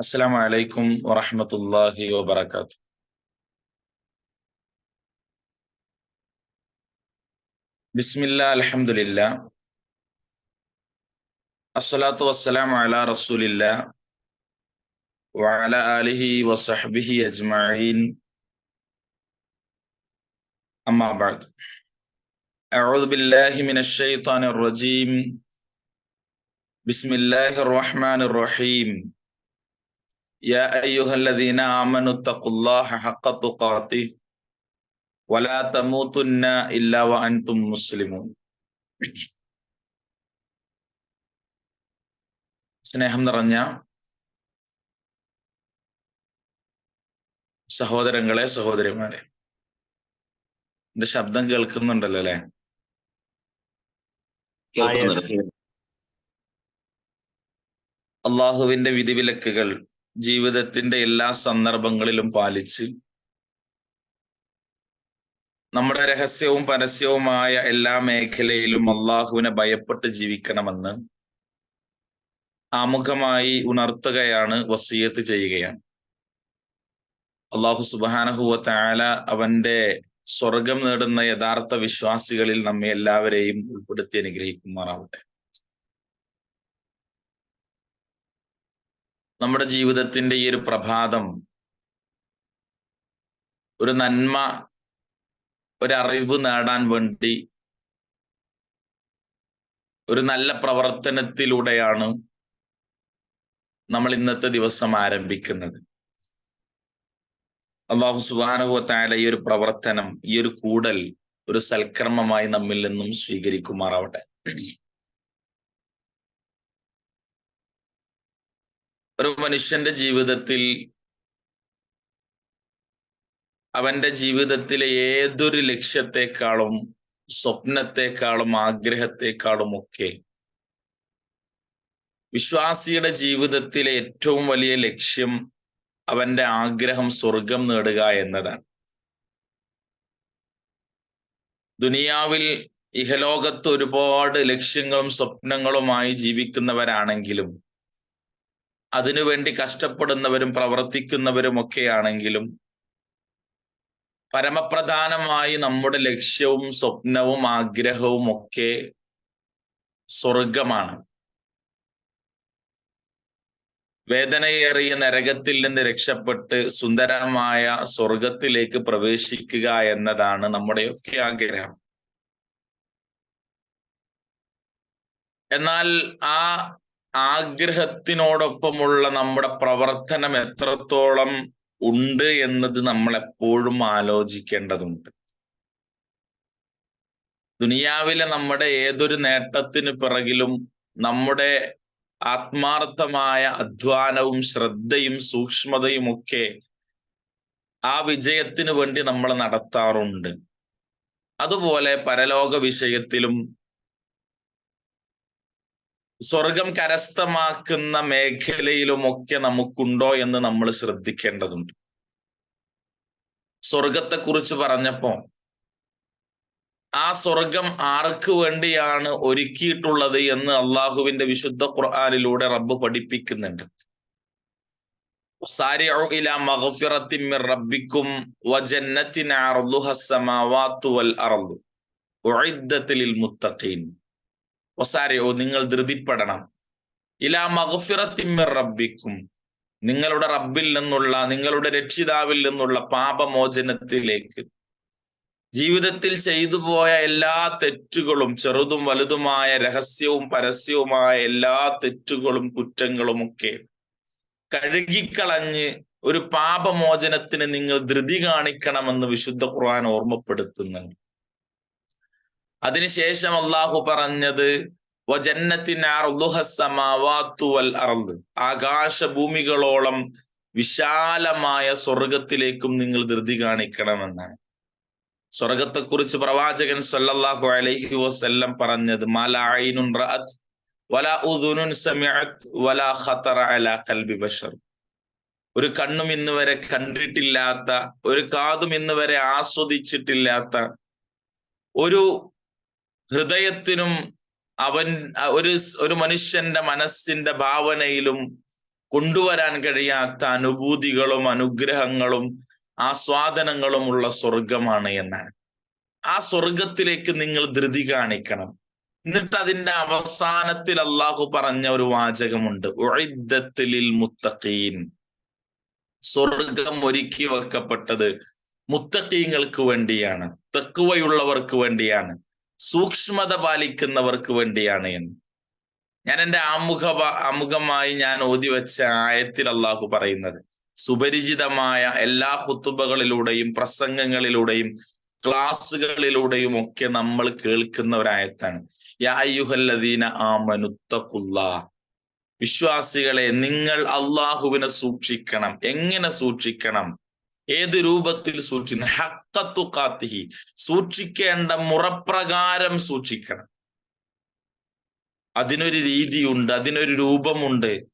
السلام عليكم ورحمة الله وبركاته. بسم الله الحمد لله. الصلاة والسلام على رسول الله وعلى آله وصحبه أجمعين. أما بعد أعوذ بالله من الشيطان الرجيم. بسم الله الرحمن الرحيم. يا أيها الذين آمنوا اتقوا الله حق تقاته ولا تموتن إلا وأنتم مسلمون സ്നേഹം നിറഞ്ഞ സഹോദരങ്ങളെ സഹോദരിമാരെ എന്റെ ശബ്ദം കേൾക്കുന്നുണ്ടല്ലോ അല്ലെ കേൾക്കുന്നുണ്ട് അള്ളാഹുവിന്റെ വിധിവിലക്കുകൾ ജീവിതത്തിന്റെ എല്ലാ സന്ദർഭങ്ങളിലും പാലിച്ച് നമ്മുടെ രഹസ്യവും പരസ്യവുമായ എല്ലാ മേഖലയിലും അള്ളാഹുവിനെ ഭയപ്പെട്ട് ജീവിക്കണമെന്ന് ആമുഖമായി ഉണർത്തുകയാണ് വസീയത്ത് ചെയ്യുകയാണ്. അള്ളാഹു സുബാനഹുവ അവന്റെ സ്വർഗം നേടുന്ന യഥാർത്ഥ വിശ്വാസികളിൽ നമ്മെ എല്ലാവരെയും ഉൾപ്പെടുത്തി അനുഗ്രഹിക്കുമാറാവട്ടെ. നമ്മുടെ ജീവിതത്തിന്റെ ഈ ഒരു പ്രഭാതം ഒരു നന്മ ഒരറിവ് നേടാൻ വേണ്ടി ഒരു നല്ല പ്രവർത്തനത്തിലൂടെയാണ് നമ്മൾ ഇന്നത്തെ ദിവസം ആരംഭിക്കുന്നത്. അള്ളാഹു സുബാനുഭവത്തായ ഈ ഒരു പ്രവർത്തനം ഈ ഒരു കൂടൽ ഒരു സൽക്രമമായി നമ്മിൽ നിന്നും സ്വീകരിക്കുമാറാവട്ടെ. ഒരു മനുഷ്യന്റെ ജീവിതത്തിൽ അവന്റെ ജീവിതത്തിലെ ഏതൊരു ലക്ഷ്യത്തെക്കാളും സ്വപ്നത്തെക്കാളും ആഗ്രഹത്തെക്കാളും ഒക്കെ വിശ്വാസിയുടെ ജീവിതത്തിലെ ഏറ്റവും വലിയ ലക്ഷ്യം അവന്റെ ആഗ്രഹം സ്വർഗം നേടുക എന്നതാണ്. ദുനിയാവിൽ ഇഹലോകത്ത് ഒരുപാട് ലക്ഷ്യങ്ങളും സ്വപ്നങ്ങളുമായി ജീവിക്കുന്നവരാണെങ്കിലും അതിനുവേണ്ടി കഷ്ടപ്പെടുന്നവരും പ്രവർത്തിക്കുന്നവരും ഒക്കെ ആണെങ്കിലും പരമപ്രധാനമായി നമ്മുടെ ലക്ഷ്യവും സ്വപ്നവും ആഗ്രഹവും ഒക്കെ സ്വർഗമാണ് വേദനയേറിയ നരകത്തിൽ നിന്ന് രക്ഷപ്പെട്ട് സുന്ദരമായ സ്വർഗത്തിലേക്ക് പ്രവേശിക്കുക എന്നതാണ് നമ്മുടെയൊക്കെ ആഗ്രഹം. എന്നാൽ ആ ആഗ്രഹത്തിനോടൊപ്പമുള്ള നമ്മുടെ പ്രവർത്തനം എത്രത്തോളം ഉണ്ട് എന്നത് നമ്മൾ എപ്പോഴും ആലോചിക്കേണ്ടതുണ്ട്. ദുനിയാവിലെ നമ്മുടെ ഏതൊരു നേട്ടത്തിന് പിറകിലും നമ്മുടെ ആത്മാർത്ഥമായ അധ്വാനവും ശ്രദ്ധയും സൂക്ഷ്മതയും ഒക്കെ ആ വിജയത്തിന് വേണ്ടി നമ്മൾ നടത്താറുണ്ട്. അതുപോലെ പരലോക വിഷയത്തിലും സ്വർഗം കരസ്ഥമാക്കുന്ന മേഖലയിലുമൊക്കെ നമുക്കുണ്ടോ എന്ന് നമ്മൾ ശ്രദ്ധിക്കേണ്ടതുണ്ട്. സ്വർഗത്തെക്കുറിച്ച് പറഞ്ഞപ്പോ ആ സ്വർഗം ആർക്ക് വേണ്ടിയാണ് ഒരുക്കിയിട്ടുള്ളത് എന്ന് അള്ളാഹുവിന്റെ വിശുദ്ധ ഖുർആാനിലൂടെ റബ്ബ് പഠിപ്പിക്കുന്നുണ്ട്. റബ്ബിക്കും വസാരിയോ നിങ്ങൾ ധൃതിപ്പെടണം. ഇലാ മഹുഫിറത്തിമ്മ റബ്ബിക്കും. നിങ്ങളുടെ റബ്ബിൽ നിന്നുള്ള നിങ്ങളുടെ രക്ഷിതാവിൽ നിന്നുള്ള പാപമോചനത്തിലേക്ക്. ജീവിതത്തിൽ ചെയ്തു പോയ എല്ലാ തെറ്റുകളും ചെറുതും വലുതുമായ രഹസ്യവും പരസ്യവുമായ എല്ലാ തെറ്റുകളും കുറ്റങ്ങളും ഒക്കെ കഴുകിക്കളഞ്ഞ് ഒരു പാപമോചനത്തിന് നിങ്ങൾ ധൃതി കാണിക്കണമെന്ന് വിശുദ്ധ ഖുർആൻ ഓർമ്മപ്പെടുത്തുന്നുണ്ട്. അതിനുശേഷം അള്ളാഹു പറഞ്ഞത് ആകാശഭൂമികളോളം വിശാലമായ സ്വർഗത്തിലേക്കും നിങ്ങൾ ധൃതി കാണിക്കണമെന്നാണ്. സ്വർഗത്തെക്കുറിച്ച് പ്രവാചകൻ സല്ലല്ലാഹു അലൈഹി വസല്ലം പറഞ്ഞത് റഅത് വലാ വലാ ഖതറ അലാ ഖൽബി ഒരു കണ്ണും ഇന്ന് വരെ കണ്ടിട്ടില്ലാത്ത ഒരു കാതും ഇന്ന് വരെ ആസ്വദിച്ചിട്ടില്ലാത്ത ഒരു ഹൃദയത്തിനും അവൻ ഒരു ഒരു മനുഷ്യന്റെ മനസ്സിന്റെ ഭാവനയിലും കൊണ്ടുവരാൻ കഴിയാത്ത അനുഭൂതികളും അനുഗ്രഹങ്ങളും ആസ്വാദനങ്ങളും ഉള്ള സ്വർഗമാണ് എന്നാണ്. ആ സ്വർഗത്തിലേക്ക് നിങ്ങൾ ധൃതി കാണിക്കണം. എന്നിട്ട് അതിന്റെ അവസാനത്തിൽ അള്ളാഹു പറഞ്ഞ ഒരു വാചകമുണ്ട്. ഒഴിദത്തിലിൽ മുത്തഖീൻ. സ്വർഗം ഒരുക്കി വെക്കപ്പെട്ടത് മുത്തക്കീങ്ങൾക്ക് വേണ്ടിയാണ് തെക്കുവയുള്ളവർക്ക് വേണ്ടിയാണ്. സൂക്ഷ്മത പാലിക്കുന്നവർക്ക് വേണ്ടിയാണ് എന്ന്. ഞാൻ എന്റെ ആമുഖ ആമുഖമായി ഞാൻ ഓതി വെച്ച ആയത്തിൽ അള്ളാഹു പറയുന്നത് സുപരിചിതമായ എല്ലാ ഹുത്തുബകളിലൂടെയും പ്രസംഗങ്ങളിലൂടെയും ക്ലാസ്സുകളിലൂടെയും ഒക്കെ നമ്മൾ കേൾക്കുന്ന ഒരായത്താണ് യായുഹല്ലദീന ആമനുത്തക്കുള്ള വിശ്വാസികളെ നിങ്ങൾ അള്ളാഹുവിനെ സൂക്ഷിക്കണം. എങ്ങനെ സൂക്ഷിക്കണം? ഏത് രൂപത്തിൽ സൂക്ഷിക്കണം? ഹക്കത്തു കാത്തിഹി സൂക്ഷിക്കേണ്ട മുറപ്രകാരം സൂക്ഷിക്കണം. അതിനൊരു രീതിയുണ്ട് അതിനൊരു രൂപമുണ്ട്.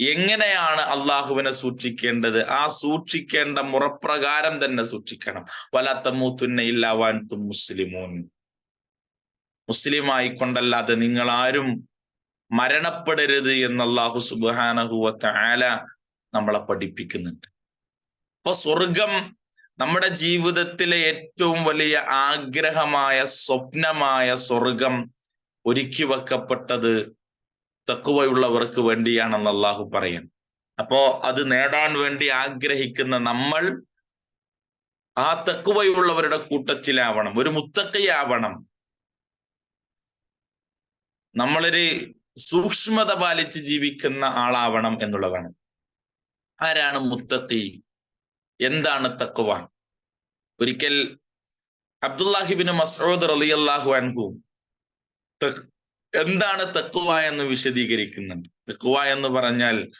എങ്ങനെയാണ് അള്ളാഹുവിനെ സൂക്ഷിക്കേണ്ടത്? ആ സൂക്ഷിക്കേണ്ട മുറപ്രകാരം തന്നെ സൂക്ഷിക്കണം. വലാത്തമൂത്തുന്ന ഇല്ലാവാൻ മുസ്ലിമൂൻ മുസ്ലിം ആയിക്കൊണ്ടല്ലാതെ നിങ്ങൾ ആരും മരണപ്പെടരുത് എന്ന് അള്ളാഹു സുബാനഹുവത്ത ആല നമ്മളെ പഠിപ്പിക്കുന്നുണ്ട്. അപ്പൊ സ്വർഗം നമ്മുടെ ജീവിതത്തിലെ ഏറ്റവും വലിയ ആഗ്രഹമായ സ്വപ്നമായ സ്വർഗം ഒരുക്കി വെക്കപ്പെട്ടത് തക്കുവയുള്ളവർക്ക് വേണ്ടിയാണെന്ന് അള്ളാഹു പറയും. അപ്പോ അത് നേടാൻ വേണ്ടി ആഗ്രഹിക്കുന്ന നമ്മൾ ആ തക്കുവയുള്ളവരുടെ കൂട്ടത്തിലാവണം. ഒരു മുത്തക്കയാവണം. നമ്മളൊരു സൂക്ഷ്മത പാലിച്ച് ജീവിക്കുന്ന ആളാവണം എന്നുള്ളതാണ്. ആരാണ് മുത്തത്തി എന്താണ് തക്കുവ ഒരിക്കൽ അബ്ദുല്ലാഹിബിന് മസൂദ് അള്ളാഹു അൻഹു എന്താണ് തക്കുവ എന്ന് വിശദീകരിക്കുന്നുണ്ട്. തക്കുവ എന്ന് പറഞ്ഞാൽ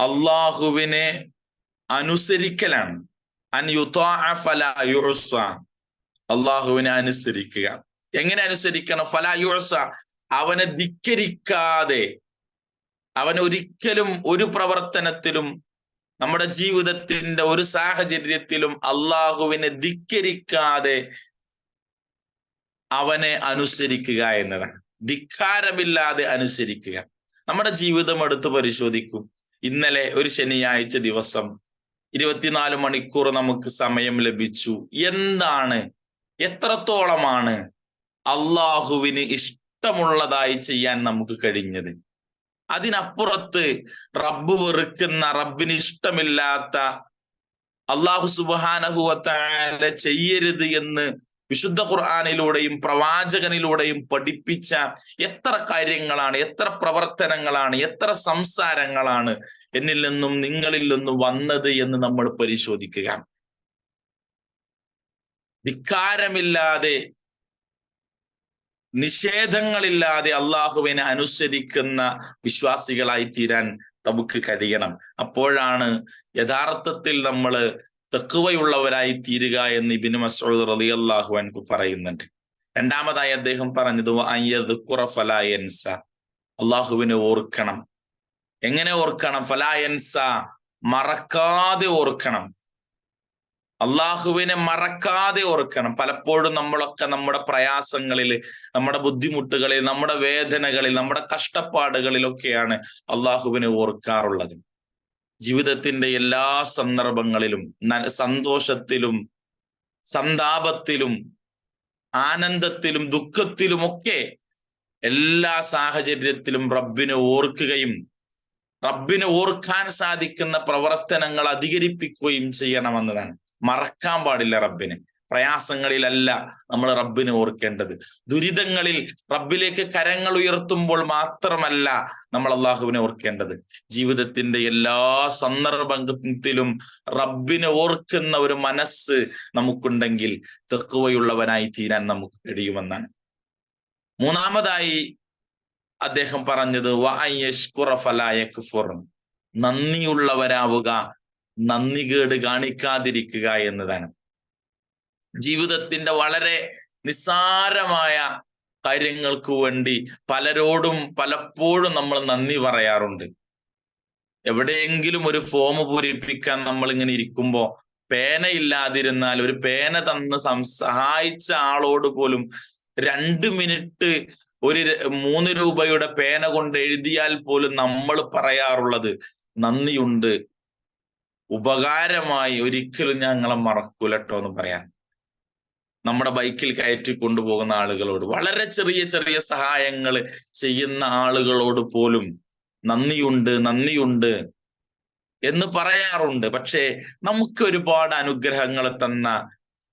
അള്ളാഹുവിനെ അനുസരിക്കലാണ്. അള്ളാഹുവിനെ അനുസരിക്കുക. എങ്ങനെ അനുസരിക്കണം? ഫല അവനെ ധിക്കരിക്കാതെ. അവൻ ഒരിക്കലും ഒരു പ്രവർത്തനത്തിലും നമ്മുടെ ജീവിതത്തിന്റെ ഒരു സാഹചര്യത്തിലും അള്ളാഹുവിനെ ധിക്കരിക്കാതെ അവനെ അനുസരിക്കുക എന്നതാണ്. ധിക്കാരമില്ലാതെ അനുസരിക്കുക. നമ്മുടെ ജീവിതം എടുത്ത് പരിശോധിക്കും. ഇന്നലെ ഒരു ശനിയാഴ്ച ദിവസം ഇരുപത്തിനാല് മണിക്കൂർ നമുക്ക് സമയം ലഭിച്ചു. എന്താണ്? എത്രത്തോളമാണ് അള്ളാഹുവിന് ഇഷ്ടമുള്ളതായി ചെയ്യാൻ നമുക്ക് കഴിഞ്ഞത്? അതിനപ്പുറത്ത് റബ്ബ് വെറുക്കുന്ന റബ്ബിന് ഇഷ്ടമില്ലാത്ത അള്ളാഹു സുബാനഹുവത്താല ചെയ്യരുത് എന്ന് വിശുദ്ധ ഖുർആാനിലൂടെയും പ്രവാചകനിലൂടെയും പഠിപ്പിച്ച എത്ര കാര്യങ്ങളാണ് എത്ര പ്രവർത്തനങ്ങളാണ് എത്ര സംസാരങ്ങളാണ് എന്നിൽ നിന്നും നിങ്ങളിൽ നിന്നും വന്നത് എന്ന് നമ്മൾ പരിശോധിക്കുക ധിക്കാരമില്ലാതെ നിഷേധങ്ങളില്ലാതെ അള്ളാഹുവിനെ അനുസരിക്കുന്ന വിശ്വാസികളായി തീരാൻ നമുക്ക് കഴിയണം. അപ്പോഴാണ് യഥാർത്ഥത്തിൽ നമ്മൾ തെക്കുവയുള്ളവരായി തീരുക എന്ന് ഇബിന് മസൂദ് റലി അള്ളാഹു അൻകു പറയുന്നുണ്ട്. രണ്ടാമതായി അദ്ദേഹം പറഞ്ഞത് അയ്യത് അള്ളാഹുവിനെ ഓർക്കണം. എങ്ങനെ ഓർക്കണം? ഫലായൻസ മറക്കാതെ ഓർക്കണം. അള്ളാഹുവിനെ മറക്കാതെ ഓർക്കണം. പലപ്പോഴും നമ്മളൊക്കെ നമ്മുടെ പ്രയാസങ്ങളിൽ നമ്മുടെ ബുദ്ധിമുട്ടുകളിൽ നമ്മുടെ വേദനകളിൽ നമ്മുടെ കഷ്ടപ്പാടുകളിലൊക്കെയാണ് അള്ളാഹുവിനെ ഓർക്കാറുള്ളത്. ജീവിതത്തിന്റെ എല്ലാ സന്ദർഭങ്ങളിലും സന്തോഷത്തിലും സന്താപത്തിലും ആനന്ദത്തിലും ദുഃഖത്തിലുമൊക്കെ എല്ലാ സാഹചര്യത്തിലും റബ്ബിനെ ഓർക്കുകയും റബ്ബിനെ ഓർക്കാൻ സാധിക്കുന്ന പ്രവർത്തനങ്ങൾ അധികരിപ്പിക്കുകയും ചെയ്യണമെന്നതാണ്. മറക്കാൻ പാടില്ല റബ്ബിനെ. പ്രയാസങ്ങളിലല്ല നമ്മൾ റബ്ബിനെ ഓർക്കേണ്ടത്. ദുരിതങ്ങളിൽ റബ്ബിലേക്ക് കരങ്ങൾ ഉയർത്തുമ്പോൾ മാത്രമല്ല നമ്മൾ അള്ളാഹുവിനെ ഓർക്കേണ്ടത്. ജീവിതത്തിന്റെ എല്ലാ സന്ദർഭത്തിലും റബ്ബിനെ ഓർക്കുന്ന ഒരു മനസ്സ് നമുക്കുണ്ടെങ്കിൽ തെക്കുവയുള്ളവനായി തീരാൻ നമുക്ക് കഴിയുമെന്നാണ്. മൂന്നാമതായി അദ്ദേഹം പറഞ്ഞത് നന്ദിയുള്ളവരാവുക നന്ദികേട് കാണിക്കാതിരിക്കുക എന്നതാണ് ജീവിതത്തിന്റെ വളരെ നിസ്സാരമായ കാര്യങ്ങൾക്ക് വേണ്ടി പലരോടും പലപ്പോഴും നമ്മൾ നന്ദി പറയാറുണ്ട്. എവിടെയെങ്കിലും ഒരു ഫോം പൂരിപ്പിക്കാൻ നമ്മൾ ഇങ്ങനെ ഇരിക്കുമ്പോൾ പേന ഇല്ലാതിരുന്നാൽ ഒരു പേന തന്ന് സഹായിച്ച ആളോട് പോലും രണ്ട് മിനിറ്റ് ഒരു മൂന്ന് രൂപയുടെ പേന കൊണ്ട് എഴുതിയാൽ പോലും നമ്മൾ പറയാറുള്ളത് നന്ദിയുണ്ട് ഉപകാരമായി ഒരിക്കലും ഞങ്ങളെ മറക്കൂലട്ടോ എന്ന് പറയാൻ. നമ്മുടെ ബൈക്കിൽ കയറ്റി കൊണ്ടുപോകുന്ന ആളുകളോട് വളരെ ചെറിയ ചെറിയ സഹായങ്ങൾ ചെയ്യുന്ന ആളുകളോട് പോലും നന്ദിയുണ്ട് നന്ദിയുണ്ട് എന്ന് പറയാറുണ്ട്. പക്ഷേ നമുക്ക് ഒരുപാട് അനുഗ്രഹങ്ങൾ തന്ന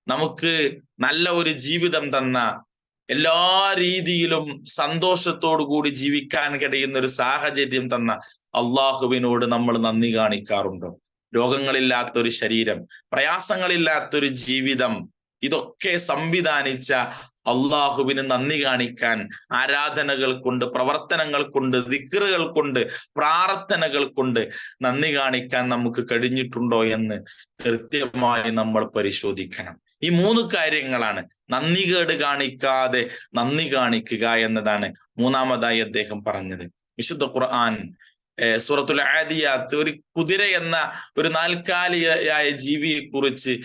നമുക്ക് നല്ല ഒരു ജീവിതം തന്ന എല്ലാ രീതിയിലും സന്തോഷത്തോടു കൂടി ജീവിക്കാൻ കഴിയുന്ന ഒരു സാഹചര്യം തന്ന അള്ളാഹുവിനോട് നമ്മൾ നന്ദി കാണിക്കാറുണ്ടോ. രോഗങ്ങളില്ലാത്ത ഒരു ശരീരം പ്രയാസങ്ങളില്ലാത്തൊരു ജീവിതം ഇതൊക്കെ സംവിധാനിച്ച അള്ളാഹുവിന് നന്ദി കാണിക്കാൻ ആരാധനകൾ കൊണ്ട് പ്രവർത്തനങ്ങൾ കൊണ്ട് ദിക്കറുകൾ കൊണ്ട് പ്രാർത്ഥനകൾ കൊണ്ട് നന്ദി കാണിക്കാൻ നമുക്ക് കഴിഞ്ഞിട്ടുണ്ടോ എന്ന് കൃത്യമായി നമ്മൾ പരിശോധിക്കണം. ഈ മൂന്ന് കാര്യങ്ങളാണ്. നന്ദി കേട് കാണിക്കാതെ നന്ദി കാണിക്കുക എന്നതാണ് മൂന്നാമതായി അദ്ദേഹം പറഞ്ഞത്. വിശുദ്ധ ഖുർആൻ സൂറത്തുൽ ആദിയാത്ത് ഒരു കുതിര എന്ന ഒരു നാൽക്കാലിയായ ജീവിയെ കുറിച്ച്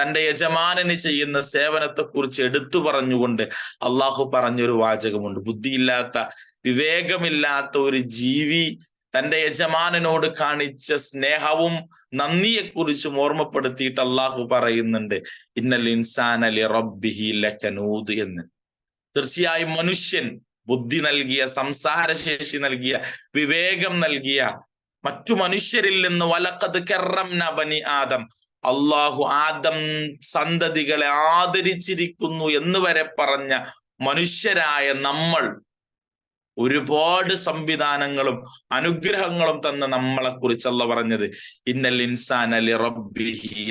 തന്റെ യജമാനന് ചെയ്യുന്ന സേവനത്തെ കുറിച്ച് എടുത്തു പറഞ്ഞുകൊണ്ട് അള്ളാഹു പറഞ്ഞൊരു വാചകമുണ്ട്. ബുദ്ധിയില്ലാത്ത വിവേകമില്ലാത്ത ഒരു ജീവി തന്റെ യജമാനനോട് കാണിച്ച സ്നേഹവും നന്ദിയെക്കുറിച്ചും ഓർമ്മപ്പെടുത്തിയിട്ട് അള്ളാഹു പറയുന്നുണ്ട് ഇന്നൽ ഇൻസാൻ അലി റബ്ബിഹി ലക്കനൂദ് എന്ന്. തീർച്ചയായും മനുഷ്യൻ ബുദ്ധി നൽകിയ സംസാരശേഷി നൽകിയ വിവേകം നൽകിയ മറ്റു മനുഷ്യരിൽ നിന്ന് വലക്കത് കെറംന ബനി ആദം അള്ളാഹു ആദം സന്തതികളെ ആദരിച്ചിരിക്കുന്നു എന്ന് വരെ പറഞ്ഞ മനുഷ്യരായ നമ്മൾ ഒരുപാട് സംവിധാനങ്ങളും അനുഗ്രഹങ്ങളും തന്ന നമ്മളെ കുറിച്ചല്ല പറഞ്ഞത് ഇന്നൽ ഇൻസാൻ അലി റബ്ബിഹി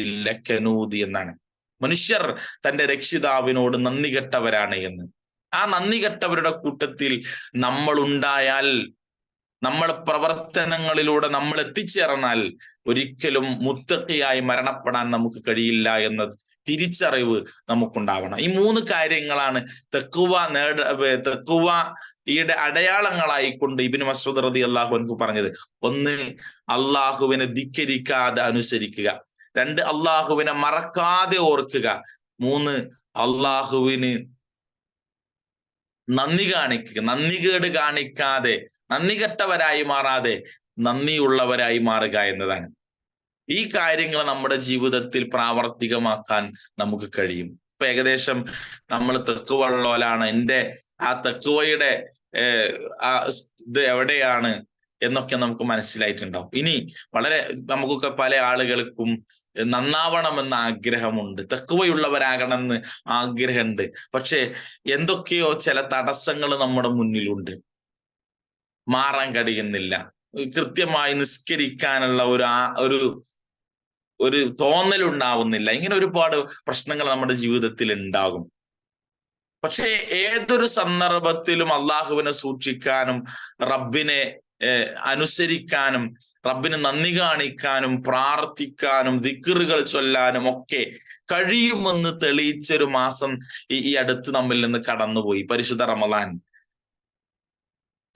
എന്നാണ്. മനുഷ്യർ തന്റെ രക്ഷിതാവിനോട് നന്ദി കെട്ടവരാണ് എന്ന്. ആ നന്ദി കെട്ടവരുടെ കൂട്ടത്തിൽ നമ്മൾ ഉണ്ടായാൽ നമ്മൾ പ്രവർത്തനങ്ങളിലൂടെ നമ്മൾ എത്തിച്ചേർന്നാൽ ഒരിക്കലും മുത്തക്കയായി മരണപ്പെടാൻ നമുക്ക് കഴിയില്ല എന്ന തിരിച്ചറിവ് നമുക്കുണ്ടാവണം. ഈ മൂന്ന് കാര്യങ്ങളാണ് തെക്കുവ നേട തെക്കുവ ഈയുടെ അടയാളങ്ങളായിക്കൊണ്ട് ഇബിന് മസൂദ് റതി അള്ളാഹു എനിക്ക് പറഞ്ഞത്. ഒന്ന് അള്ളാഹുവിനെ ധിക്കരിക്കാതെ അനുസരിക്കുക. രണ്ട് അള്ളാഹുവിനെ മറക്കാതെ ഓർക്കുക. മൂന്ന് അള്ളാഹുവിന് നന്ദി കാണിക്കുക നന്ദി കേട് കാണിക്കാതെ നന്ദി കെട്ടവരായി മാറാതെ നന്ദിയുള്ളവരായി മാറുക എന്നതാണ്. ഈ കാര്യങ്ങൾ നമ്മുടെ ജീവിതത്തിൽ പ്രാവർത്തികമാക്കാൻ നമുക്ക് കഴിയും. ഇപ്പൊ ഏകദേശം നമ്മൾ തെക്കുവള്ളോലാണ് എന്റെ ആ തെക്കുവയുടെ ആ ഇത് എവിടെയാണ് എന്നൊക്കെ നമുക്ക് മനസ്സിലായിട്ടുണ്ടാവും. ഇനി വളരെ നമുക്കൊക്കെ പല ആളുകൾക്കും നന്നാവണമെന്ന ആഗ്രഹമുണ്ട്. തെക്കുവയുള്ളവരാകണമെന്ന് ആഗ്രഹമുണ്ട്. പക്ഷെ എന്തൊക്കെയോ ചില തടസ്സങ്ങൾ നമ്മുടെ മുന്നിലുണ്ട്. മാറാൻ കഴിയുന്നില്ല. കൃത്യമായി നിസ്കരിക്കാനുള്ള ഒരു ഒരു ഒരു തോന്നൽ ഉണ്ടാവുന്നില്ല. ഇങ്ങനെ ഒരുപാട് പ്രശ്നങ്ങൾ നമ്മുടെ ജീവിതത്തിൽ ഉണ്ടാകും. പക്ഷേ ഏതൊരു സന്ദർഭത്തിലും അള്ളാഹുവിനെ സൂക്ഷിക്കാനും റബ്ബിനെ അനുസരിക്കാനും റബ്ബിന് നന്ദി കാണിക്കാനും പ്രാർത്ഥിക്കാനും ദിക്കറുകൾ ചൊല്ലാനും ഒക്കെ കഴിയുമെന്ന് തെളിയിച്ചൊരു മാസം ഈ അടുത്ത് നമ്മിൽ നിന്ന് കടന്നുപോയി. പരിശുദ്ധ റമലാൻ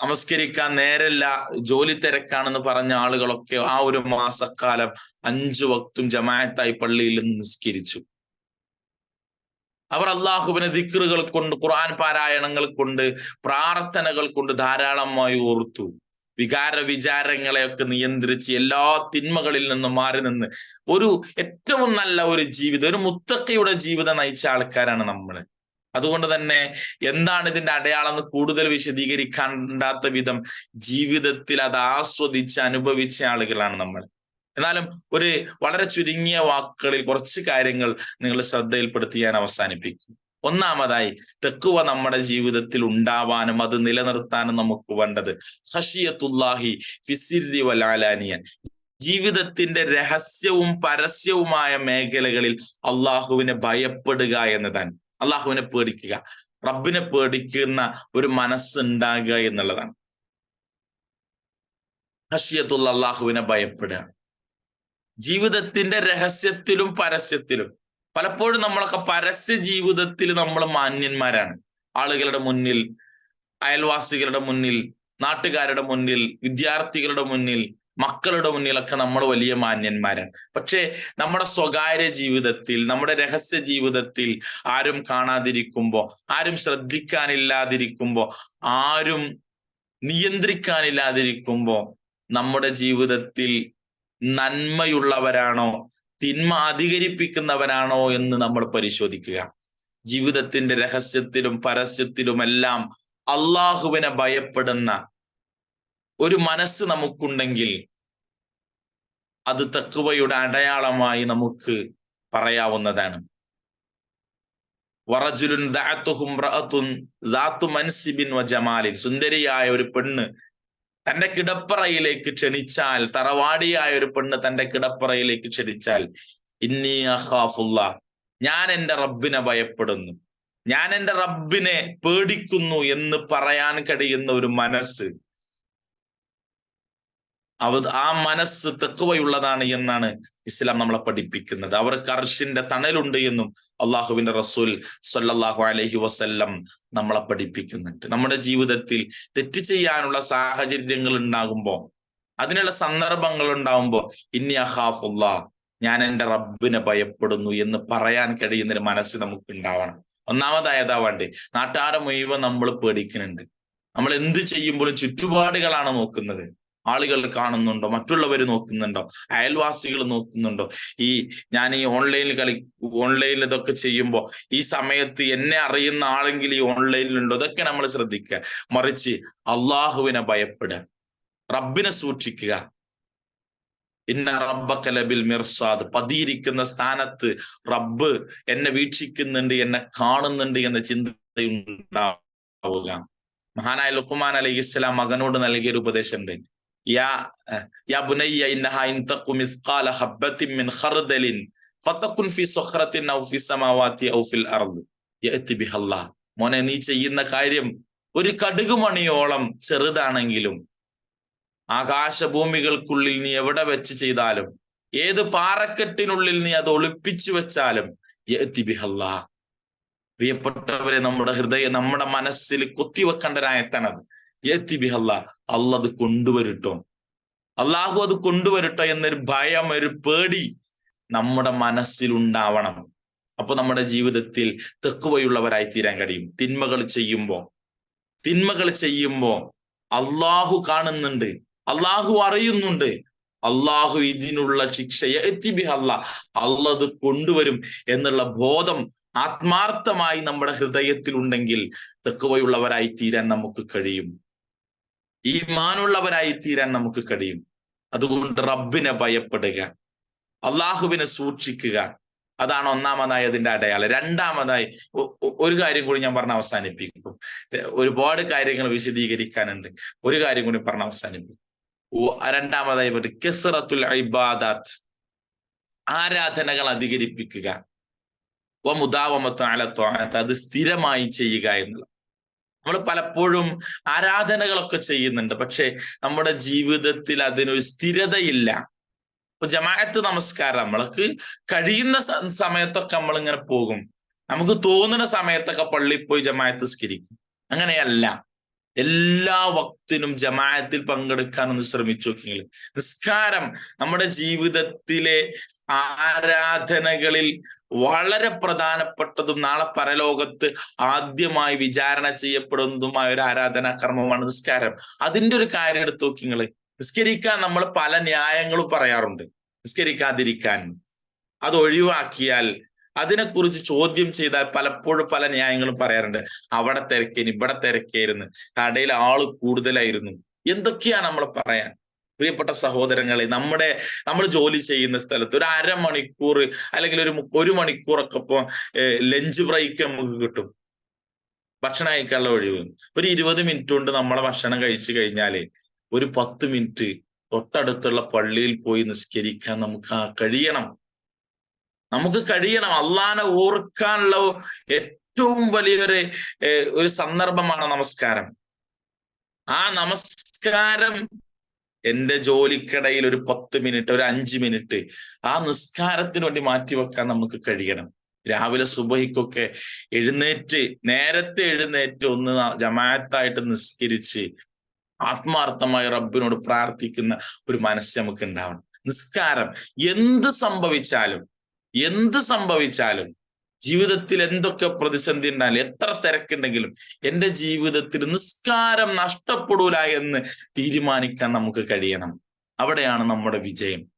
നമസ്കരിക്കാൻ നേരല്ല ജോലി തിരക്കാണെന്ന് പറഞ്ഞ ആളുകളൊക്കെ ആ ഒരു മാസക്കാലം അഞ്ചു വക്തും ജമായത്തായി പള്ളിയിൽ നിന്ന് നിസ്കരിച്ചു. അവർ അള്ളാഹുവിനെ ദിക്കറുകൾ കൊണ്ട് ഖുർആൻ പാരായണങ്ങൾ കൊണ്ട് പ്രാർത്ഥനകൾ കൊണ്ട് ധാരാളമായി ഓർത്തു. വികാര വിചാരങ്ങളെയൊക്കെ നിയന്ത്രിച്ച് എല്ലാ തിന്മകളിൽ നിന്നും മാറി നിന്ന് ഒരു ഏറ്റവും നല്ല ഒരു ജീവിതം ഒരു മുത്തക്കയുടെ ജീവിതം നയിച്ച ആൾക്കാരാണ് നമ്മൾ അതുകൊണ്ട് തന്നെ എന്താണ് ഇതിന്റെ അടയാളം എന്ന് കൂടുതൽ വിശദീകരിക്കാണ്ടാത്ത വിധം ജീവിതത്തിൽ അത് ആസ്വദിച്ച് അനുഭവിച്ച ആളുകളാണ് നമ്മൾ. എന്നാലും ഒരു വളരെ ചുരുങ്ങിയ വാക്കുകളിൽ കുറച്ച് കാര്യങ്ങൾ നിങ്ങൾ ശ്രദ്ധയിൽപ്പെടുത്തി ഞാൻ അവസാനിപ്പിക്കും. ഒന്നാമതായി തെക്കുവ നമ്മുടെ ജീവിതത്തിൽ ഉണ്ടാവാനും അത് നിലനിർത്താനും നമുക്ക് വേണ്ടത് ഹഷിയത്തുല്ലാഹി ഫിസിരി വലാലാനിയ ജീവിതത്തിന്റെ രഹസ്യവും പരസ്യവുമായ മേഖലകളിൽ അള്ളാഹുവിനെ ഭയപ്പെടുക എന്നതാണ്. അള്ളാഹുവിനെ പേടിക്കുക. റബ്ബിനെ പേടിക്കുന്ന ഒരു മനസ്സുണ്ടാകുക എന്നുള്ളതാണ്. ഹഷിയത്തുള്ള അള്ളാഹുവിനെ ഭയപ്പെടുക. ജീവിതത്തിന്റെ രഹസ്യത്തിലും പരസ്യത്തിലും പലപ്പോഴും നമ്മളൊക്കെ പരസ്യ ജീവിതത്തിൽ നമ്മൾ മാന്യന്മാരാണ്. ആളുകളുടെ മുന്നിൽ അയൽവാസികളുടെ മുന്നിൽ നാട്ടുകാരുടെ മുന്നിൽ വിദ്യാർത്ഥികളുടെ മുന്നിൽ മക്കളുടെ മുന്നിലൊക്കെ നമ്മൾ വലിയ മാന്യന്മാരാണ്. പക്ഷേ നമ്മുടെ സ്വകാര്യ ജീവിതത്തിൽ നമ്മുടെ രഹസ്യ ജീവിതത്തിൽ ആരും കാണാതിരിക്കുമ്പോൾ ആരും ശ്രദ്ധിക്കാനില്ലാതിരിക്കുമ്പോൾ ആരും നിയന്ത്രിക്കാനില്ലാതിരിക്കുമ്പോൾ നമ്മുടെ ജീവിതത്തിൽ നന്മയുള്ളവരാണോ തിന്മ അധികരിപ്പിക്കുന്നവനാണോ എന്ന് നമ്മൾ പരിശോധിക്കുക. ജീവിതത്തിന്റെ രഹസ്യത്തിലും പരസ്യത്തിലുമെല്ലാം അള്ളാഹുവിനെ ഭയപ്പെടുന്ന ഒരു മനസ്സ് നമുക്കുണ്ടെങ്കിൽ അത് തക്കുവയുടെ അടയാളമായി നമുക്ക് പറയാവുന്നതാണ്. വറജുലുൻ ദാത്തുഹും റഅത്തുൻ ദാത്തു മൻസിബിൻ വ ജമാലിൻ. സുന്ദരിയായ ഒരു പെണ്ണ് തന്റെ കിടപ്പറയിലേക്ക് ക്ഷണിച്ചാൽ തറവാടിയായ ഒരു പെണ്ണ് തന്റെ കിടപ്പറയിലേക്ക് ക്ഷണിച്ചാൽ ഇന്നി അഹാഫുള്ള ഞാൻ എന്റെ റബ്ബിനെ ഭയപ്പെടുന്നു. ഞാൻ എന്റെ റബ്ബിനെ പേടിക്കുന്നു എന്ന് പറയാൻ കഴിയുന്ന ഒരു മനസ്സ് അവ ആ മനസ്സ് തെക്കുവയുള്ളതാണ് എന്നാണ് ഇസ്ലാം നമ്മളെ പഠിപ്പിക്കുന്നത്. അവർ അർഷിന്റെ തണലുണ്ട് എന്നും അള്ളാഹുവിന്റെ റസൂൽ സല്ലാഹു അലഹി വസല്ലം നമ്മളെ പഠിപ്പിക്കുന്നുണ്ട്. നമ്മുടെ ജീവിതത്തിൽ തെറ്റ് ചെയ്യാനുള്ള സാഹചര്യങ്ങൾ ഉണ്ടാകുമ്പോൾ അതിനുള്ള സന്ദർഭങ്ങൾ ഉണ്ടാകുമ്പോൾ ഇന്നി അഹാഫുല്ലാ ഞാൻ എന്റെ റബ്ബിനെ ഭയപ്പെടുന്നു എന്ന് പറയാൻ കഴിയുന്നൊരു മനസ്സ് നമുക്ക് ഉണ്ടാവണം ഒന്നാമതായതാ വേണ്ടേ? നാട്ടാരെ മുഴുവൻ നമ്മൾ പേടിക്കുന്നുണ്ട്. നമ്മൾ എന്ത് ചെയ്യുമ്പോഴും ചുറ്റുപാടുകളാണ് നോക്കുന്നത്. ആളുകൾ കാണുന്നുണ്ടോ? മറ്റുള്ളവർ നോക്കുന്നുണ്ടോ? അയൽവാസികൾ നോക്കുന്നുണ്ടോ? ഈ ഞാൻ ഈ ഓൺലൈനിൽ കളി ഓൺലൈനിൽ ഇതൊക്കെ ചെയ്യുമ്പോൾ ഈ സമയത്ത് എന്നെ അറിയുന്ന ആളെങ്കിൽ ഈ ഓൺലൈനിലുണ്ടോ ഇതൊക്കെ നമ്മൾ ശ്രദ്ധിക്കുക. മറിച്ച് അള്ളാഹുവിനെ ഭയപ്പെടുക. റബ്ബിനെ സൂക്ഷിക്കുക. ഇന്ന റബ്ബക്കലബിൽ മിർസാദ്. പതിയിരിക്കുന്ന സ്ഥാനത്ത് റബ്ബ് എന്നെ വീക്ഷിക്കുന്നുണ്ട് എന്നെ കാണുന്നുണ്ട് എന്ന ചിന്തയുണ്ടാവുക. മഹാനായ ലുക്കുമാൻ അലൈഹി ഇസ്ലാം മകനോട് നൽകിയ ഒരു ഉപദേശമുണ്ട് يا بني ബുനയ്യ ഇന്നഹ تق مثقال മിസ്ഖാല من خردل فتكن في صخرة او في ഫി او في الارض ياتي بها الله മോനെ നീ ചെയ്യുന്ന കാര്യം ഒരു കടുകുമണിയോളം ചെറുതാണെങ്കിലും ആകാശഭൂമികൾക്കുള്ളിൽ നീ എവിടെ വെച്ച് ചെയ്താലും ഏത് പാറക്കെട്ടിനുള്ളിൽ നീ അത് ഒളിപ്പിച്ചു വെച്ചാലും പ്രിയപ്പെട്ടവരെ നമ്മുടെ ഹൃദയം നമ്മുടെ മനസ്സിൽ കുത്തിവെക്കേണ്ട ഒരായത്താണത് യഅതി ബിഹല്ല അല്ല അത് കൊണ്ടുവരട്ടോ? അള്ളാഹു അത് കൊണ്ടുവരട്ടെ എന്നൊരു ഭയം ഒരു പേടി നമ്മുടെ മനസ്സിലുണ്ടാവണം. അപ്പൊ നമ്മുടെ ജീവിതത്തിൽ തെക്കുവയുള്ളവരായി തീരാൻ കഴിയും. തിന്മകൾ ചെയ്യുമ്പോ തിന്മകൾ ചെയ്യുമ്പോ അള്ളാഹു കാണുന്നുണ്ട് അള്ളാഹു അറിയുന്നുണ്ട്. അള്ളാഹു ഇതിനുള്ള ശിക്ഷ എത്തിബിഹല്ല അള്ളത് കൊണ്ടുവരും എന്നുള്ള ബോധം ആത്മാർത്ഥമായി നമ്മുടെ ഹൃദയത്തിൽ ഉണ്ടെങ്കിൽ തെക്കുവയുള്ളവരായി തീരാൻ നമുക്ക് കഴിയും. ഈ മാനുള്ളവരായി തീരാൻ നമുക്ക് കഴിയും. അതുകൊണ്ട് റബ്ബിനെ ഭയപ്പെടുക. അള്ളാഹുവിനെ സൂക്ഷിക്കുക. അതാണ് ഒന്നാമതായി അതിന്റെ അടയാളം. രണ്ടാമതായി ഒരു കാര്യം കൂടി ഞാൻ പറഞ്ഞ അവസാനിപ്പിക്കും. ഒരുപാട് കാര്യങ്ങൾ വിശദീകരിക്കാനുണ്ട്. ഒരു കാര്യം കൂടി പറഞ്ഞ അവസാനിപ്പിക്കും. രണ്ടാമതായി കെസറത്തുൽ ഇബാദാത്ത്. ആരാധനകൾ അധികരിപ്പിക്കുക. മുദാവമത്വം അത് സ്ഥിരമായി ചെയ്യുക എന്നുള്ളത്. നമ്മൾ പലപ്പോഴും ആരാധനകളൊക്കെ ചെയ്യുന്നുണ്ട്. പക്ഷെ നമ്മുടെ ജീവിതത്തിൽ അതിനൊരു സ്ഥിരതയില്ല. ഇപ്പൊ ജമാഅത്ത് നമസ്കാരം നമ്മൾക്ക് കഴിയുന്ന സമയത്തൊക്കെ നമ്മൾ ഇങ്ങനെ പോകും. നമുക്ക് തോന്നുന്ന സമയത്തൊക്കെ പള്ളിയിൽ പോയി ജമാഅത്ത് സ്കരിക്കും അങ്ങനെയല്ല. എല്ലാ വക്തിനും ജമാഅത്തിൽ പങ്കെടുക്കാൻ ഒന്ന് ശ്രമിച്ചു നോക്കിയെങ്കിൽ നിസ്കാരം നമ്മുടെ ജീവിതത്തിലെ ആരാധനകളിൽ വളരെ പ്രധാനപ്പെട്ടതും നാളെ പരലോകത്ത് ആദ്യമായി വിചാരണ ചെയ്യപ്പെടുന്നതുമായ ഒരു ആരാധനാ കർമ്മമാണ് നിസ്കാരം. അതിന്റെ ഒരു കാര്യം എടുത്ത് നോക്കി നിങ്ങൾ നിസ്കരിക്കാൻ നമ്മൾ പല ന്യായങ്ങളും പറയാറുണ്ട്. നിസ്കരിക്കാതിരിക്കാൻ. അത് ഒഴിവാക്കിയാൽ അതിനെക്കുറിച്ച് ചോദ്യം ചെയ്താൽ പലപ്പോഴും പല ന്യായങ്ങളും പറയാറുണ്ട്. അവിടെ തിരക്കേന് ഇവിടെ തിരക്കായിരുന്നു. കടയിൽ ആൾ കൂടുതലായിരുന്നു. എന്തൊക്കെയാണ് നമ്മൾ പറയാൻ? പ്രിയപ്പെട്ട സഹോദരങ്ങളെ നമ്മുടെ നമ്മൾ ജോലി ചെയ്യുന്ന സ്ഥലത്ത് ഒരു അരമണിക്കൂർ അല്ലെങ്കിൽ ഒരു ഒരു മണിക്കൂറൊക്കെ ഇപ്പൊ ലഞ്ച് ബ്രേക്ക് നമുക്ക് കിട്ടും. ഭക്ഷണം കഴിക്കാനുള്ള ഒഴിവ്. ഒരു ഇരുപത് മിനിറ്റ് കൊണ്ട് നമ്മളെ ഭക്ഷണം കഴിച്ചു കഴിഞ്ഞാൽ ഒരു പത്ത് മിനിറ്റ് തൊട്ടടുത്തുള്ള പള്ളിയിൽ പോയി നിസ്കരിക്കാൻ നമുക്ക് കഴിയണം. നമുക്ക് കഴിയണം. അള്ളാനെ ഓർക്കാനുള്ള ഏറ്റവും വലിയൊരു ഒരു സന്ദർഭമാണ് നമസ്കാരം. ആ നമസ്കാരം എന്റെ ജോലിക്കിടയിൽ ഒരു പത്ത് മിനിറ്റ് ഒരു അഞ്ച് മിനിറ്റ് ആ നിസ്കാരത്തിന് വേണ്ടി മാറ്റിവെക്കാൻ നമുക്ക് കഴിയണം. രാവിലെ സുബഹിക്കൊക്കെ എഴുന്നേറ്റ് നേരത്തെ എഴുന്നേറ്റ് ഒന്ന് ജമാഅത്തായിട്ട് നിസ്കരിച്ച് ആത്മാർത്ഥമായി റബ്ബിനോട് പ്രാർത്ഥിക്കുന്ന ഒരു മനസ്സ് നമുക്ക് ഉണ്ടാവണം നിസ്കാരം എന്ത് സംഭവിച്ചാലും എന്ത് സംഭവിച്ചാലും ജീവിതത്തിൽ എന്തൊക്കെ പ്രതിസന്ധി ഉണ്ടായാലും എത്ര തിരക്കുണ്ടെങ്കിലും എന്റെ ജീവിതത്തിൽ നിസ്കാരം നഷ്ടപ്പെടൂല എന്ന് തീരുമാനിക്കാൻ നമുക്ക് കഴിയണം. അവിടെയാണ് നമ്മുടെ വിജയം.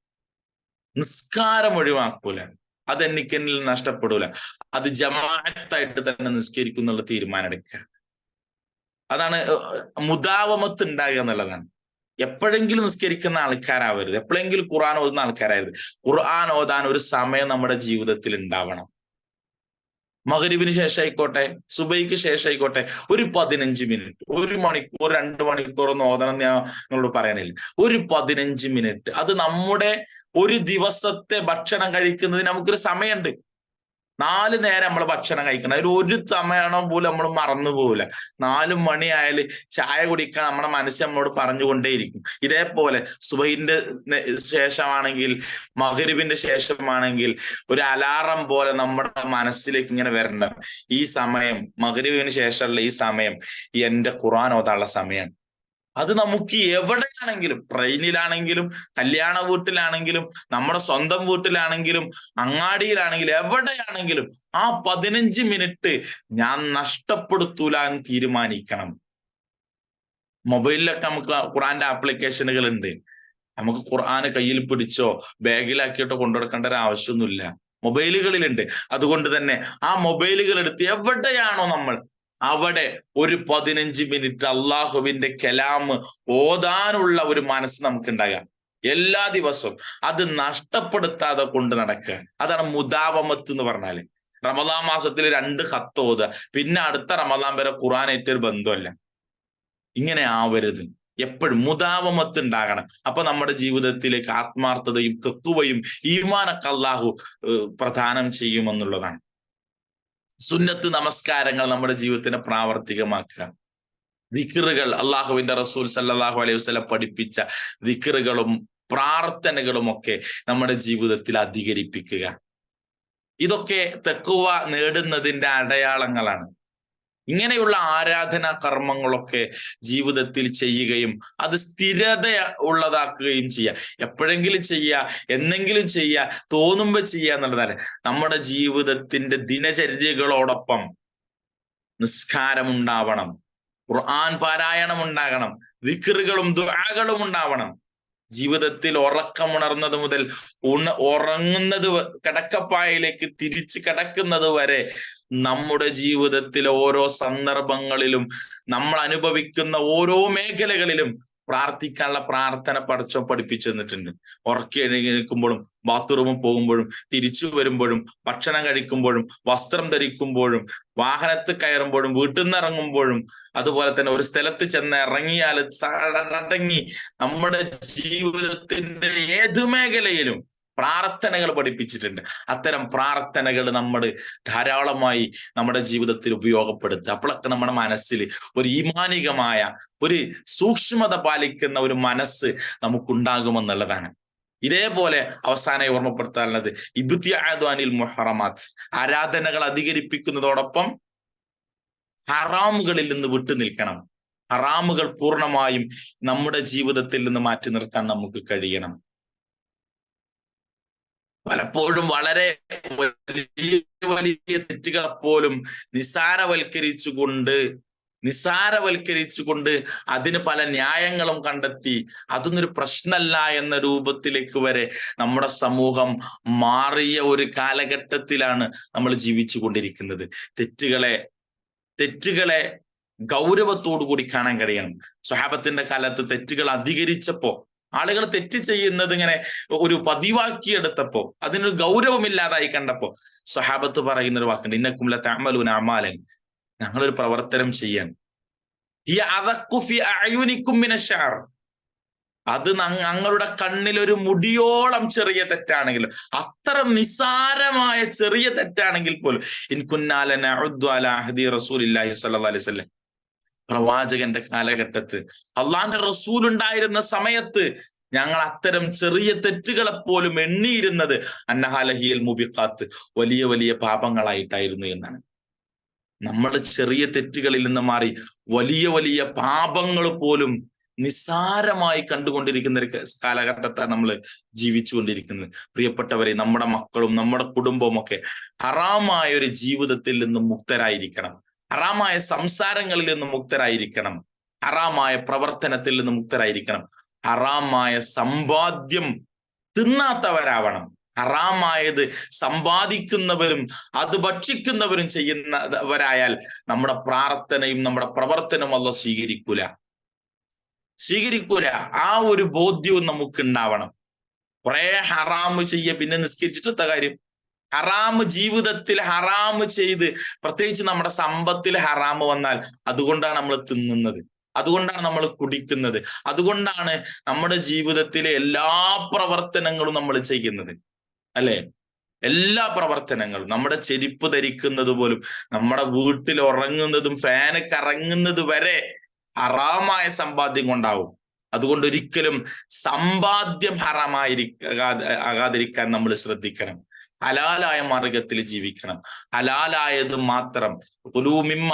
നിസ്കാരം ഒഴിവാക്കൂല. അത് എന്നിൽ നഷ്ടപ്പെടൂല. അത് ജമാഅത്തായിട്ട് തന്നെ നിസ്കരിക്കുന്നുള്ള തീരുമാനം എടുക്കുക. അതാണ് മുദാവമത്ത് ഉണ്ടാകുക എന്നുള്ളതാണ്. എപ്പോഴെങ്കിലും നിസ്കരിക്കുന്ന ആൾക്കാരാവരുത്. എപ്പോഴെങ്കിലും ഖുർആൻ ഓതുന്ന ആൾക്കാരാവരുത്. ഖുർആൻ ഓതാൻ ഒരു സമയം നമ്മുടെ ജീവിതത്തിൽ ഉണ്ടാവണം. മഗ്രിബിന് ശേഷം ആയിക്കോട്ടെ സുബൈക്ക് ശേഷം ആയിക്കോട്ടെ ഒരു പതിനഞ്ച് മിനിറ്റ് ഒരു മണിക്കൂർ രണ്ട് മണിക്കൂർ ഒന്ന് ഓതണം ഞാൻ നിങ്ങളോട് പറയണില്ല. ഒരു പതിനഞ്ച് മിനിറ്റ്. അത് നമ്മുടെ ഒരു ദിവസത്തെ ഭക്ഷണം കഴിക്കുന്നതിന് നമുക്കൊരു സമയമുണ്ട്. നാല് നേരം നമ്മൾ ഭക്ഷണം കഴിക്കണം. അതിൽ ഒരു സമയം പോലും നമ്മൾ മറന്നു പോകില്ല നാല് മണിയായാൽ ചായ കുടിക്കാൻ നമ്മുടെ മനസ്സ് നമ്മളോട് പറഞ്ഞുകൊണ്ടേയിരിക്കും. ഇതേപോലെ സുബൈന്റെ ശേഷമാണെങ്കിൽ മകരിവിന്റെ ശേഷമാണെങ്കിൽ ഒരു അലാറം പോലെ നമ്മുടെ മനസ്സിലേക്ക് ഇങ്ങനെ വരണം ഈ സമയം മകരിവിന് ശേഷമുള്ള ഈ സമയം എന്റെ ഖുറാൻ ഓതാനുള്ള അത് നമുക്ക് എവിടെയാണെങ്കിലും ട്രെയിനിലാണെങ്കിലും കല്യാണ വീട്ടിലാണെങ്കിലും നമ്മുടെ സ്വന്തം വീട്ടിലാണെങ്കിലും അങ്ങാടിയിലാണെങ്കിലും എവിടെയാണെങ്കിലും ആ പതിനഞ്ച് മിനിറ്റ് ഞാൻ നഷ്ടപ്പെടുത്തൂല എന്ന് തീരുമാനിക്കണം. മൊബൈലിലൊക്കെ നമുക്ക് ഖുറാന്റെ ആപ്ലിക്കേഷനുകൾ ഉണ്ട് നമുക്ക് ഖുർആന് കയ്യിൽ പിടിച്ചോ ബാഗിലാക്കിയിട്ടോ കൊണ്ടുനടക്കേണ്ട ഒരു ആവശ്യമൊന്നുമില്ല. മൊബൈലുകളിലുണ്ട്. അതുകൊണ്ട് തന്നെ ആ മൊബൈലുകൾ എടുത്ത് എവിടെയാണോ നമ്മൾ അവിടെ ഒരു പതിനഞ്ച് മിനിറ്റ് അള്ളാഹുവിന്റെ കലാമ് ഓതാനുള്ള ഒരു മനസ്സ് നമുക്ക് ഉണ്ടാകാം എല്ലാ ദിവസവും അത് നഷ്ടപ്പെടുത്താതെ കൊണ്ട് നടക്കുക. അതാണ് മുദാവമത്ത് എന്ന് പറഞ്ഞാൽ. റമദാൻ മാസത്തിൽ രണ്ട് ഹത്ത് ഓതുക. പിന്നെ അടുത്ത റമദാൻ വരെ ഖുറാൻ ഏറ്റൊരു ബന്ധമല്ല. ഇങ്ങനെ ആവരുത്. എപ്പോഴും മുദാവമത്ത് ഉണ്ടാകണം. അപ്പൊ നമ്മുടെ ജീവിതത്തിലേക്ക് ആത്മാർത്ഥതയും തെക്കുവയും ഈമാനൊക്കെ അള്ളാഹു പ്രദാനം ചെയ്യുമെന്നുള്ളതാണ്. സുന്നത്ത് നമസ്കാരങ്ങൾ നമ്മുടെ ജീവിതത്തിനെ പ്രാവർത്തികമാക്കുക. ദിക്കറുകൾ അള്ളാഹുവിന്റെ റസൂൽ സല്ലാഹു അലൈഹി വസ്ലം പഠിപ്പിച്ച ദിക്കറുകളും പ്രാർത്ഥനകളും ഒക്കെ നമ്മുടെ ജീവിതത്തിൽ അധികരിപ്പിക്കുക. ഇതൊക്കെ തെക്കുവ നേടുന്നതിന്റെ അടയാളങ്ങളാണ്. ഇങ്ങനെയുള്ള ആരാധനാ കർമ്മങ്ങളൊക്കെ ജീവിതത്തിൽ ചെയ്യുകയും അത് സ്ഥിരത ഉള്ളതാക്കുകയും ചെയ്യുക എപ്പോഴെങ്കിലും ചെയ്യുക എന്നെങ്കിലും ചെയ്യുക തോന്നുമ്പോൾ ചെയ്യുക എന്നുള്ളതല്ല നമ്മുടെ ജീവിതത്തിന്റെ ദിനചര്യകളോടൊപ്പം നിസ്കാരം ഉണ്ടാവണം ഖുർആൻ പാരായണം ഉണ്ടാകണം. ദിക്കറുകളും ദുആകളും ഉണ്ടാവണം. ജീവിതത്തിൽ ഉറക്കമുണർന്നത് മുതൽ ഉണ ഉറങ്ങുന്നത് കിടക്കപ്പായയിലേക്ക് തിരിച്ച് കിടക്കുന്നത് വരെ നമ്മുടെ ജീവിതത്തിലെ ഓരോ സന്ദർഭങ്ങളിലും നമ്മൾ അനുഭവിക്കുന്ന ഓരോ മേഖലകളിലും പ്രാർത്ഥിക്കാനുള്ള പ്രാർത്ഥന പഠിച്ചോ പഠിപ്പിച്ചു തന്നിട്ടുണ്ട്. ഉറക്കി എഴുന്നേൽക്കുമ്പോഴും ബാത്റൂമിൽ പോകുമ്പോഴും തിരിച്ചു വരുമ്പോഴും ഭക്ഷണം കഴിക്കുമ്പോഴും വസ്ത്രം ധരിക്കുമ്പോഴും വാഹനത്തിൽ കയറുമ്പോഴും വീട്ടിൽ നിന്ന് ഇറങ്ങുമ്പോഴും അതുപോലെ തന്നെ ഒരു സ്ഥലത്ത് ചെന്ന് ഇറങ്ങിയാൽ അടങ്ങി നമ്മുടെ ജീവിതത്തിന്റെ ഏതു മേഖലയിലും പ്രാർത്ഥനകൾ പഠിപ്പിച്ചിട്ടുണ്ട്. അത്തരം പ്രാർത്ഥനകൾ നമ്മൾ ധാരാളമായി നമ്മുടെ ജീവിതത്തിൽ ഉപയോഗപ്പെടുത്തുക. അപ്പോഴൊക്കെ നമ്മുടെ മനസ്സിൽ ഒരു ഈമാനികമായ ഒരു സൂക്ഷ്മത പാലിക്കുന്ന ഒരു മനസ്സ് നമുക്കുണ്ടാകുമെന്നുള്ളതാണ്. ഇതേപോലെ അവസാനമായി ഓർമ്മപ്പെടുത്താനുള്ളത് ഇബുദ്യാദ്വാനിൽ മൊഹറമാത് ആരാധനകൾ അധികരിപ്പിക്കുന്നതോടൊപ്പം ഹറാമുകളിൽ നിന്ന് വിട്ടു നിൽക്കണം. ഹറാമുകൾ പൂർണമായും നമ്മുടെ ജീവിതത്തിൽ നിന്ന് മാറ്റി നിർത്താൻ നമുക്ക് കഴിയണം. പലപ്പോഴും വളരെ വലിയ വലിയ തെറ്റുകളെ പോലും നിസാരവൽക്കരിച്ചുകൊണ്ട് നിസാരവൽക്കരിച്ചുകൊണ്ട് അതിന് പല ന്യായങ്ങളും കണ്ടെത്തി. അതൊന്നൊരു പ്രശ്നമല്ല എന്ന രൂപത്തിലേക്ക് വരെ നമ്മുടെ സമൂഹം മാറിയ ഒരു കാലഘട്ടത്തിലാണ് നമ്മൾ ജീവിച്ചു കൊണ്ടിരിക്കുന്നത് തെറ്റുകളെ തെറ്റുകളെ ഗൗരവത്തോടു കൂടി കാണാൻ കഴിയണം. സ്വഹാബത്തിന്റെ കാലത്ത് തെറ്റുകൾ അധികരിച്ചപ്പോ ആളുകൾ തെറ്റ് ചെയ്യുന്നത് ഇങ്ങനെ ഒരു പതിവാക്കിയെടുത്തപ്പോ അതിനൊരു ഗൗരവമില്ലാതായി കണ്ടപ്പോ സഹാബത്ത് പറയുന്ന ഒരു വാക്കുണ്ട് ഇന്നക്കുംല താമലൂൻ അമാലൻ. ഞങ്ങളൊരു പ്രവർത്തനം ചെയ്യാൻ. അത് ഞങ്ങളുടെ കണ്ണിൽ ഒരു മുടിയോളം ചെറിയ തെറ്റാണെങ്കിലും അത്ര നിസാരമായ ചെറിയ തെറ്റാണെങ്കിൽ പോലും ഇൻകുന്നാലി റസൂലി അലൈഹി അലൈവല്ലം പ്രവാചകന്റെ കാലഘട്ടത്ത്. അള്ളാന്റെ റസൂൽ ഉണ്ടായിരുന്ന സമയത്ത് ഞങ്ങൾ അത്തരം ചെറിയ തെറ്റുകളെ പോലും എണ്ണിയിരുന്നത് അന്നഹാലഹിയൽ മുബിഖാത്ത് വലിയ വലിയ പാപങ്ങളായിട്ടായിരുന്നു എന്നാണ്. നമ്മൾ ചെറിയ തെറ്റുകളിൽ നിന്ന് മാറി വലിയ വലിയ പാപങ്ങൾ പോലും നിസ്സാരമായി കണ്ടുകൊണ്ടിരിക്കുന്ന ഒരു കാലഘട്ടത്താണ് നമ്മൾ ജീവിച്ചുകൊണ്ടിരിക്കുന്നത്. പ്രിയപ്പെട്ടവരെ നമ്മുടെ മക്കളും നമ്മുടെ കുടുംബവും ഒക്കെ ഹറാമായ ഒരു ജീവിതത്തിൽ നിന്നും മുക്തരായിരിക്കണം. ഹറാമായ സംസാരങ്ങളിൽ നിന്ന് മുക്തരായിരിക്കണം. ഹറാമായ പ്രവർത്തനത്തിൽ നിന്ന് മുക്തരായിരിക്കണം. ഹറാമായ സമ്പാദ്യം തിന്നാത്തവരാവണം. ഹറാമായത് സമ്പാദിക്കുന്നവരും അത് ഭക്ഷിക്കുന്നവരും ചെയ്യുന്നവരായാൽ നമ്മുടെ പ്രാർത്ഥനയും നമ്മുടെ പ്രവർത്തനവും അല്ല സ്വീകരിക്കൂല. സ്വീകരിക്കൂല. ആ ഒരു ബോധ്യവും നമുക്ക് ഉണ്ടാവണം കുറെ ഹറാമ് ചെയ്യ പിന്നെ നിസ്കരിച്ചിട്ടത്തെ കാര്യം? ഹറാമ് ജീവിതത്തിൽ ഹറാമ് ചെയ്ത് പ്രത്യേകിച്ച് നമ്മുടെ സമ്പത്തിൽ ഹറാമ് വന്നാൽ അതുകൊണ്ടാണ് നമ്മൾ തിന്നുന്നത്. അതുകൊണ്ടാണ് നമ്മൾ കുടിക്കുന്നത്. അതുകൊണ്ടാണ് നമ്മുടെ ജീവിതത്തിലെ എല്ലാ പ്രവർത്തനങ്ങളും നമ്മൾ ചെയ്യുന്നത്. അല്ലെ? എല്ലാ പ്രവർത്തനങ്ങളും. നമ്മുടെ ചെരിപ്പ് ധരിക്കുന്നത് പോലും നമ്മുടെ വീട്ടിൽ ഉറങ്ങുന്നതും ഫാന് കറങ്ങുന്നത് വരെ ഹറാമായ സമ്പാദ്യം കൊണ്ടാവും. അതുകൊണ്ട് ഒരിക്കലും സമ്പാദ്യം ഹറാമായിരിക്കാതെ ആകാതിരിക്കാൻ നമ്മൾ ശ്രദ്ധിക്കണം. ഹലാലായ മാർഗത്തിൽ ജീവിക്കണം. ഹലാലായത് മാത്രം.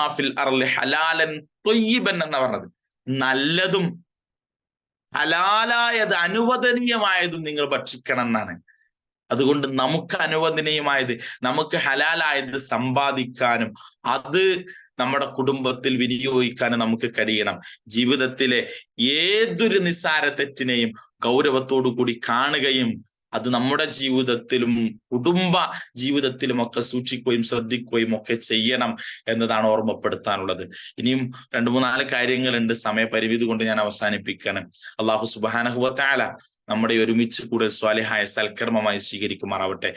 ഫിൽ അർലി ഹലാലൻ തൊയ്യബൻ എന്ന് പറഞ്ഞത്. നല്ലതും ഹലാലായത് അനുവദനീയമായതും നിങ്ങൾ ഭക്ഷിക്കണം എന്നാണ് അതുകൊണ്ട് നമുക്ക് അനുവദനീയമായത് നമുക്ക് ഹലാലായത് സമ്പാദിക്കാനും അത് നമ്മുടെ കുടുംബത്തിൽ വിനിയോഗിക്കാനും നമുക്ക് കഴിയണം. ജീവിതത്തിലെ ഏതൊരു നിസ്സാര തെറ്റിനെയും ഗൗരവത്തോടു കൂടി കാണുകയും അത് നമ്മുടെ ജീവിതത്തിലും കുടുംബ ജീവിതത്തിലും ഒക്കെ സൂക്ഷിക്കുകയും ശ്രദ്ധിക്കുകയും ഒക്കെ ചെയ്യണം എന്നതാണ് ഓർമ്മപ്പെടുത്താനുള്ളത്. ഇനിയും രണ്ടു മൂന്നാൽ കാര്യങ്ങളുണ്ട് സമയപരിമിതി കൊണ്ട് ഞാൻ അവസാനിപ്പിക്കുകയാണ്. അള്ളാഹു സുബാനഹുവത്താല നമ്മുടെ ഒരുമിച്ച് കൂടുതൽ സ്വാലിഹായ സൽക്കർമ്മമായി സ്വീകരിക്കുമാറാവട്ടെ.